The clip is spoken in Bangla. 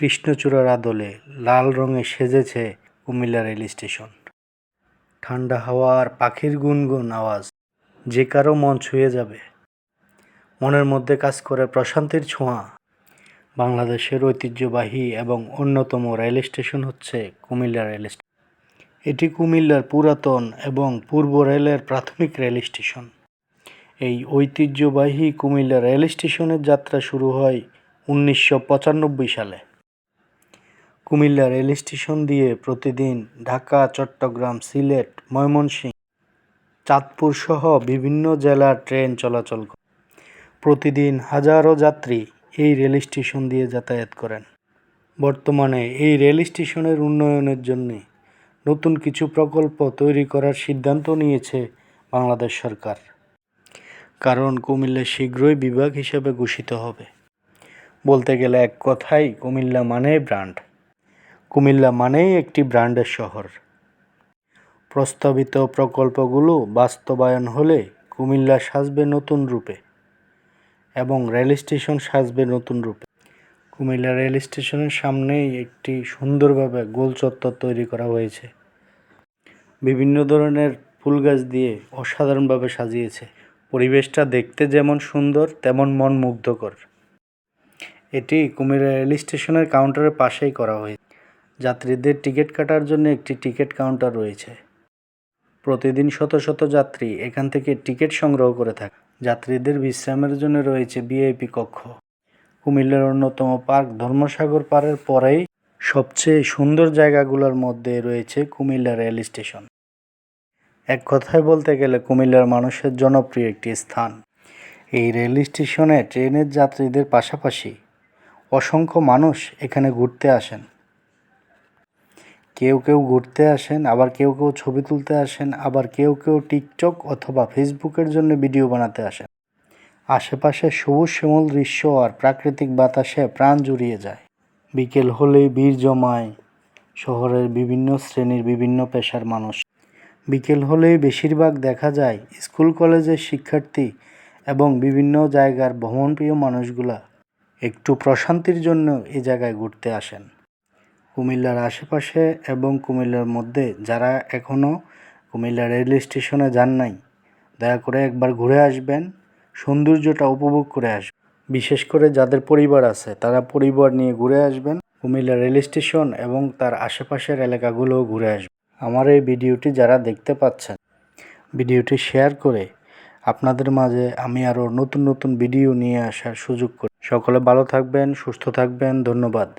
কৃষ্ণচূড়ার আদলে লাল রঙে সেজেছে কুমিল্লা রেল স্টেশন। ঠান্ডা হাওয়া আর পাখির গুনগুন আওয়াজ যে কারও মন ছুঁয়ে যাবে। মনের মধ্যে কাজ করে প্রশান্তির ছোঁয়া। বাংলাদেশের ঐতিহ্যবাহী এবং অন্যতম রেল স্টেশন হচ্ছে কুমিল্লা রেল স্টেশন। এটি কুমিল্লার পুরাতন এবং পূর্ব রেলের প্রাথমিক রেল স্টেশন। এই ঐতিহ্যবাহী কুমিল্লা রেল স্টেশনের যাত্রা শুরু হয় উনিশশো পঁচানব্বই সালে। কুমিল্লা রেল স্টেশন দিয়ে প্রতিদিন ঢাকা, চট্টগ্রাম, সিলেট, ময়মনসিংহ, চাঁদপুর সহ বিভিন্ন জেলার ট্রেন চলাচল করে। প্রতিদিন হাজারো যাত্রী এই রেল স্টেশন দিয়ে যাতায়াত করেন। বর্তমানে এই রেল স্টেশনের উন্নয়নের জন্য নতুন কিছু প্রকল্প তৈরি করার সিদ্ধান্ত নিয়েছে বাংলাদেশ সরকার। কারণ কুমিল্লা শীঘ্রই বিভাগ হিসেবে ঘোষিত হবে। বলতে গেলে এক কথাই, কুমিল্লা মানেই ব্র্যান্ড। কুমিল্লা মানেই একটি ব্র্যান্ডের শহর। প্রস্তাবিত প্রকল্পগুলো বাস্তবায়ন হলে কুমিল্লা সাজবে নতুন রূপে এবং রেল স্টেশন সাজবে নতুন রূপে। কুমিল্লা রেল স্টেশনের সামনেই একটি সুন্দরভাবে গোল চত্বর তৈরি করা হয়েছে। বিভিন্ন ধরনের ফুল গাছ দিয়ে অসাধারণভাবে সাজিয়েছে। পরিবেশটা দেখতে যেমন সুন্দর, তেমন মন মুগ্ধকর। এটি কুমিল্লা রেল স্টেশনের কাউন্টারের পাশেই করা হয়েছে। যাত্রীদের টিকিট কাটার জন্য একটি টিকিট কাউন্টার রয়েছে। প্রতিদিন শত শত যাত্রী এখান থেকে টিকিট সংগ্রহ করে থাকে। যাত্রীদের বিশ্রামের জন্য রয়েছে ভিআইপি কক্ষ। কুমিল্লার অন্যতম পার্ক ধর্মসাগর পাড়ের পরেই সবচেয়ে সুন্দর জায়গাগুলোর মধ্যে রয়েছে কুমিল্লা রেল স্টেশন। এক কথায় বলতে গেলে কুমিল্লার মানুষের জনপ্রিয় একটি স্থান। এই রেল স্টেশনে ট্রেনের যাত্রীদের পাশাপাশি অসংখ্য মানুষ এখানে ঘুরতে আসেন। কেউ কেউ ঘুরতে আসেন, আবার কেউ কেউ ছবি তুলতে আসেন, আবার কেউ কেউ টিকটক অথবা ফেসবুকের জন্য ভিডিও বানাতে আসেন। আশেপাশে সবুজ শ্যামল দৃশ্য আর প্রাকৃতিক বাতাসে প্রাণ জুড়িয়ে যায়। বিকেল হলেই ভিড় জমায় শহরের বিভিন্ন শ্রেণির বিভিন্ন পেশার মানুষ। বিকেল হলেই বেশিরভাগ দেখা যায় স্কুল কলেজের শিক্ষার্থী এবং বিভিন্ন জায়গার ভ্রমণপ্রিয় মানুষগুলা। একটু প্রশান্তির জন্য এ জায়গায় ঘুরতে আসেন। কুমিল্লার আশেপাশে এবং কুমিল্লার মধ্যে, যারা এখনও কুমিল্লা রেল স্টেশনে যান নাই, দয়া করে একবার ঘুরে আসবেন, সৌন্দর্যটা উপভোগ করে আসবেন। বিশেষ করে যাদের পরিবার আছে, তারা পরিবার নিয়ে ঘুরে আসবেন, কুমিল্লা রেল স্টেশন এবং তার আশেপাশের এলাকাগুলোও ঘুরে আসবেন। আমার এই ভিডিওটি যারা দেখতে পাচ্ছেন, ভিডিওটি শেয়ার করে আপনাদের মাঝে আমি আরও নতুন নতুন ভিডিও নিয়ে আসার সুযোগ করি। সকলে ভালো থাকবেন, সুস্থ থাকবেন, ধন্যবাদ।